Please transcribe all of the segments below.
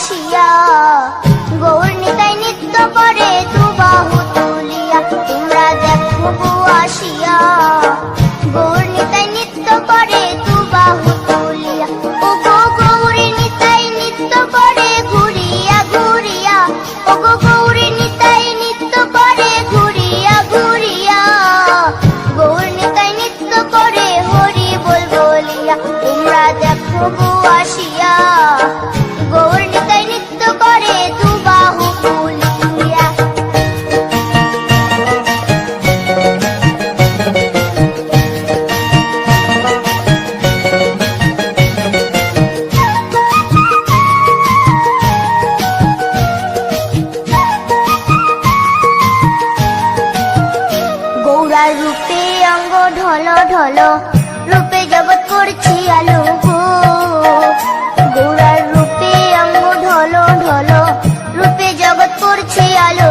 আসিয়া। গৌর নিতাই নৃত্য করে দুবাহু তুলিয়া তোমরা দেখো আসিয়া। গৌর নিতাই নৃত্য করে ঢল ঢলো রূপে জগৎ করছি আলো গো। গৌরার রূপে অঙ্গ ঢলো ঢলো রূপে জগৎ করছি আলো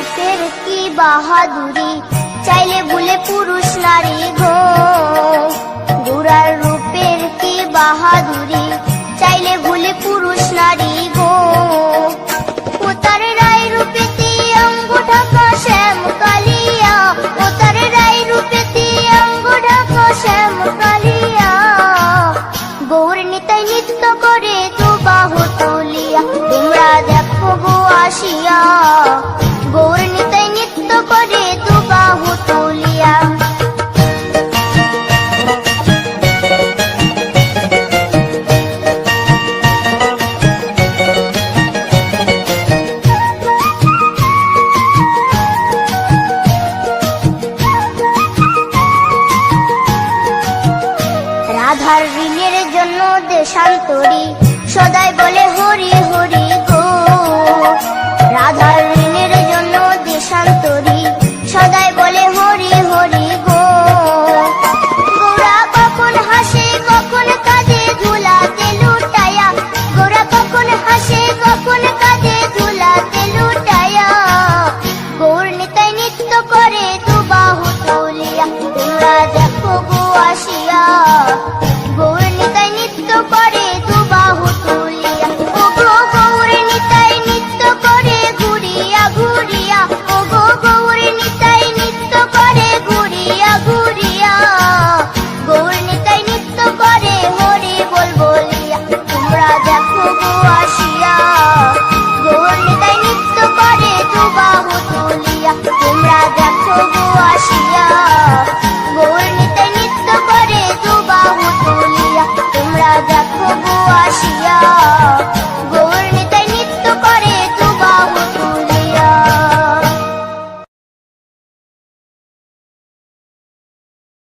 রূপের কি বাহাদুরি? চাইলে ভুলে পুরুষ নারী গো। গৌরার রূপের কি বাহাদুরি? চাইলে ভুলে পুরুষ নারী গো। ও তার রায় রূপেতে রায় গৌর নৃত্য করে তো বাহু তুলিয়া তোমরা দেখো আসিয়া। আধার ঋণের জন্য দেশান্তরী। সদাই বলে হরি হরি গো। রাধার ঋণের জন্য দেশান্তরী।